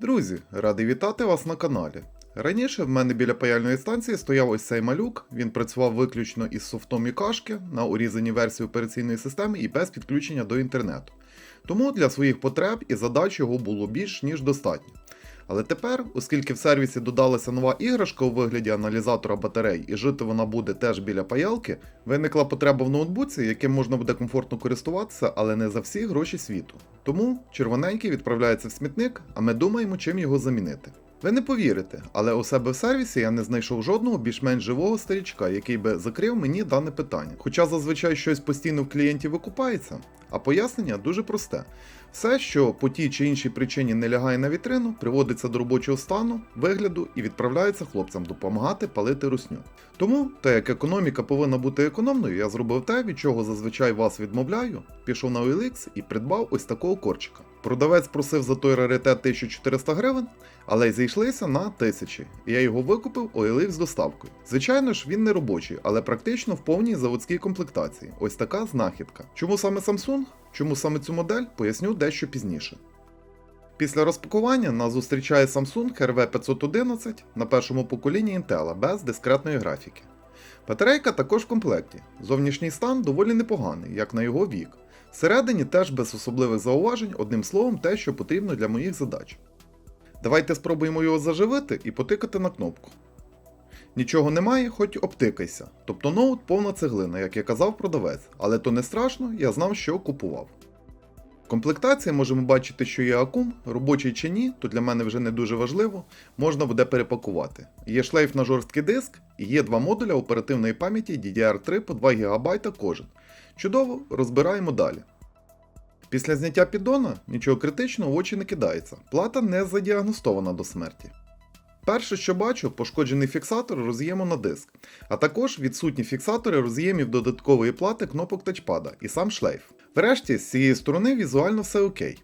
Друзі, радий вітати вас на каналі. Раніше в мене біля паяльної станції стояв ось цей малюк, він працював виключно із софтом і кашки на урізаній версії операційної системи і без підключення до інтернету. Тому для своїх потреб і задач його було більш ніж достатньо. Але тепер, оскільки в сервісі додалася нова іграшка у вигляді аналізатора батарей, і жити вона буде теж біля паялки, виникла потреба в ноутбуці, яким можна буде комфортно користуватися, але не за всі гроші світу. Тому червоненький відправляється в смітник, а ми думаємо, чим його замінити. Ви не повірите, але у себе в сервісі я не знайшов жодного більш-менш живого старічка, який би закрив мені дане питання. Хоча зазвичай щось постійно в клієнті викупається, а пояснення дуже просте. Все, що по тій чи іншій причині не лягає на вітрину, приводиться до робочого стану, вигляду і відправляється хлопцям допомагати палити русню. Тому, так як економіка повинна бути економною, я зробив те, від чого зазвичай вас відмовляю, пішов на OLX і придбав ось такого корчика. Продавець просив за той раритет 1400 гривень, але й зійшлися на тисячі, і я його викупив OLX з доставкою. Звичайно ж, він не робочий, але практично в повній заводській комплектації. Ось така знахідка. Чому саме Samsung? Чому саме цю модель, поясню дещо пізніше. Після розпакування нас зустрічає Samsung RV511 на першому поколінні Intel без дискретної графіки. Батарейка також в комплекті. Зовнішній стан доволі непоганий, як на його вік. Всередині теж без особливих зауважень, одним словом, те, що потрібно для моїх задач. Давайте спробуємо його заживити і потикати на кнопку. Нічого немає, хоч обтикайся. Тобто ноут повна цеглина, як я казав продавець, але то не страшно, я знав, що купував. В комплектації можемо бачити, що є акум, робочий чи ні, то для мене вже не дуже важливо, можна буде перепакувати. Є шлейф на жорсткий диск і є два модуля оперативної пам'яті DDR3 по 2 ГБ кожен. Чудово, розбираємо далі. Після зняття піддона нічого критичного в очі не кидається, плата не задіагностована до смерті. Перше, що бачу, пошкоджений фіксатор роз'єму на диск, а також відсутні фіксатори роз'ємів додаткової плати кнопок тачпада і сам шлейф. Врешті, з цієї сторони візуально все окей.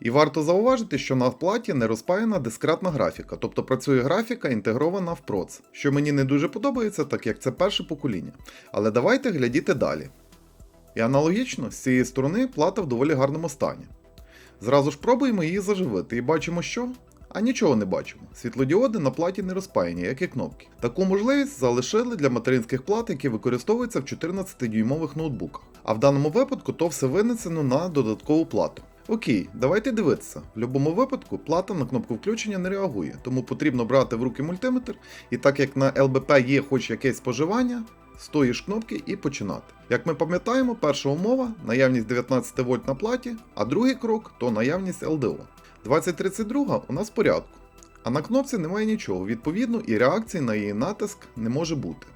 І варто зауважити, що на платі не розпаяна дискретна графіка, тобто працює графіка інтегрована в проц, що мені не дуже подобається, так як це перше покоління. Але давайте глядіти далі. І аналогічно, з цієї сторони плата в доволі гарному стані. Зразу ж пробуємо її заживити і бачимо, що. А нічого не бачимо. Світлодіоди на платі не розпаяні, як і кнопки. Таку можливість залишили для материнських плат, які використовуються в 14-дюймових ноутбуках. А в даному випадку то все винесено на додаткову плату. Окей, давайте дивитися. В будь-якому випадку плата на кнопку включення не реагує, тому потрібно брати в руки мультиметр, і так як на ЛБП є хоч якесь споживання, з тої ж кнопки і починати. Як ми пам'ятаємо, перша умова наявність 19 вольт на платі, а другий крок то наявність LDO. 2032 у нас в порядку, а на кнопці немає нічого, відповідно, і реакції на її натиск не може бути.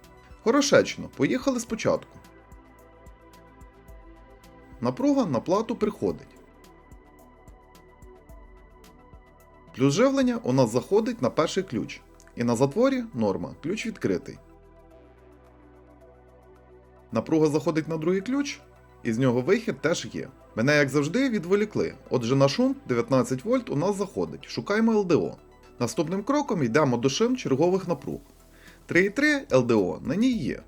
Хорошечно, поїхали спочатку. Напруга на плату приходить. Плюс живлення у нас заходить на перший ключ. І на затворі норма, ключ відкритий. Напруга заходить на другий ключ, і з нього вихід теж є. Мене, як завжди, відволікли. Отже, на шум 19 вольт у нас заходить. Шукаємо LDO. Наступним кроком йдемо до шим чергових напруг. 3,3 LDO на ній є.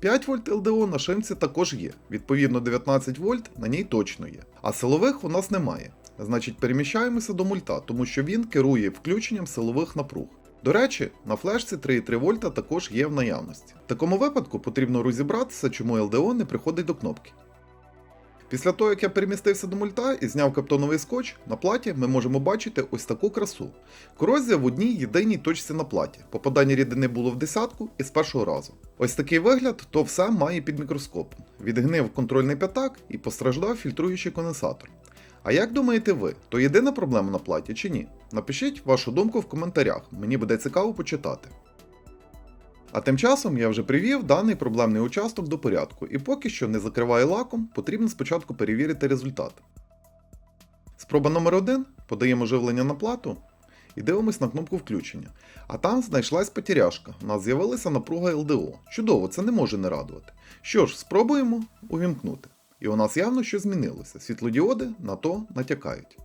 5 вольт LDO на шимці також є. Відповідно, 19 вольт на ній точно є. А силових у нас немає. Значить, переміщаємося до мульта, тому що він керує включенням силових напруг. До речі, на флешці 3,3 вольта також є в наявності. В такому випадку потрібно розібратися, чому LDO не приходить до кнопки. Після того, як я перемістився до мульта і зняв каптоновий скотч, на платі ми можемо бачити ось таку красу. Корозія в одній єдиній точці на платі. Попадання рідини було в десятку і з першого разу. Ось такий вигляд, то все має під мікроскопом. Відгнив контрольний п'ятак і постраждав фільтруючий конденсатор. А як думаєте ви, то єдина проблема на платі чи ні? Напишіть вашу думку в коментарях, мені буде цікаво почитати. А тим часом я вже привів даний проблемний участок до порядку і поки що не закриваю лаком, потрібно спочатку перевірити результат. Спроба номер 1 подаємо живлення на плату і дивимось на кнопку включення. А там знайшлась потеряшка, у нас з'явилася напруга LDO. Чудово, це не може не радувати. Що ж, спробуємо увімкнути. І у нас явно що змінилося. Світлодіоди на то натякають.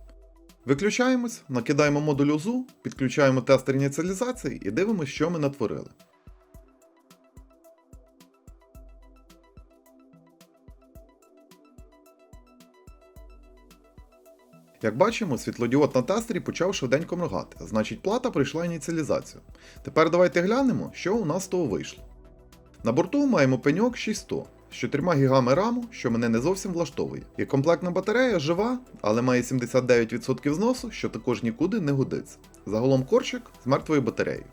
Виключаємось, накидаємо модуль УЗУ, підключаємо тестер ініціалізації і дивимося, що ми натворили. Як бачимо, світлодіод на тестері почав швиденько моргати, значить плата пройшла ініціалізацію. Тепер давайте глянемо, що у нас з того вийшло. На борту маємо пеньок 6100 з 4 гігами раму, що мене не зовсім влаштовує. І комплектна батарея жива, але має 79% зносу, що також нікуди не годиться. Загалом корчик з мертвою батареєю.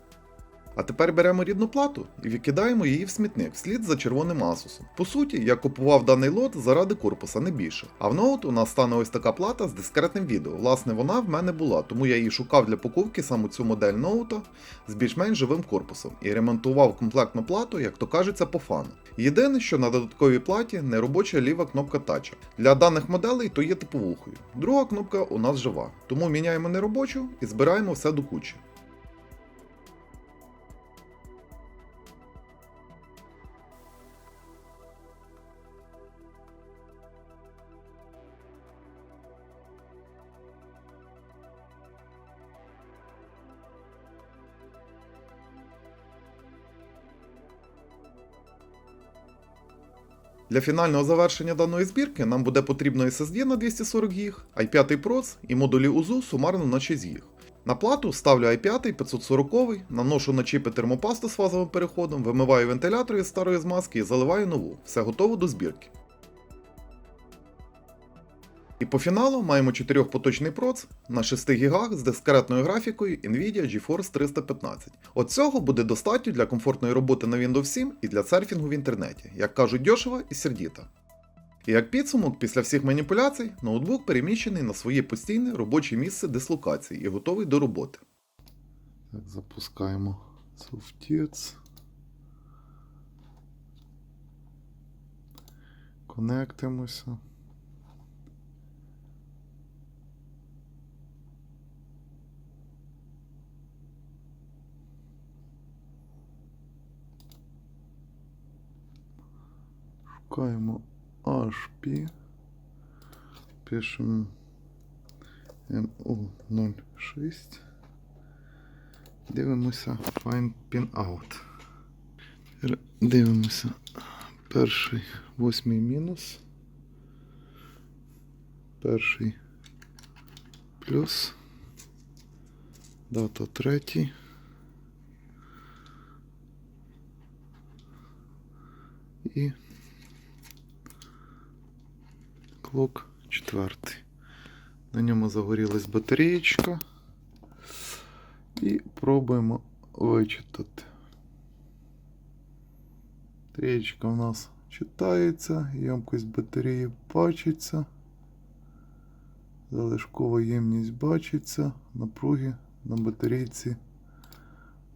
А тепер беремо рідну плату і викидаємо її в смітник вслід за червоним асусом. По суті, я купував даний лот заради корпуса, не більше. А в ноут у нас стане ось така плата з дискретним відео. Власне, вона в мене була, тому я її шукав для покупки саме цю модель ноута з більш-менш живим корпусом і ремонтував комплектну плату, як то кажеться, по фану. Єдине, що на додатковій платі не робоча ліва кнопка тача. Для даних моделей то є типовухою. Друга кнопка у нас жива, тому міняємо неробочу і збираємо все до кучі. Для фінального завершення даної збірки нам буде потрібно SSD на 240 ГБ, i5 Proz і модулі УЗУ сумарно на 6 ГБ. На плату ставлю i5 540, наношу на чіпи термопасту з фазовим переходом, вимиваю вентилятор із старої змазки і заливаю нову. Все готово до збірки. І по фіналу маємо 4-поточний проц на 6 ГБ з дискретною графікою Nvidia GeForce 315. От цього буде достатньо для комфортної роботи на Windows 7 і для серфінгу в інтернеті, як кажуть дешево і сердіто. І як підсумок, після всіх маніпуляцій, ноутбук переміщений на своє постійне робоче місце дислокації і готовий до роботи. Так, запускаємо софтець. Конектимося. Шукаємо HP. Пишемо MU06. Дивимося Find Pin Out. Дивимося перший восьмий мінус. Перший плюс. Дата третій. І клок четвертий. На ньому загорілась батареєчка. І пробуємо вичитати. Батареєчка у нас читається, ємкость батареї бачиться. Залишкова ємність бачиться, напруги на батарейці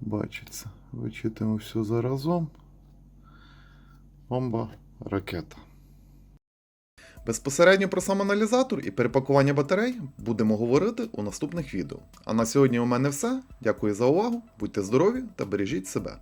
бачиться. Вичитуємо все заразом. Бомба ракета. Безпосередньо про сам аналізатор і перепакування батарей будемо говорити у наступних відео. А на сьогодні у мене все. Дякую за увагу, будьте здорові та бережіть себе.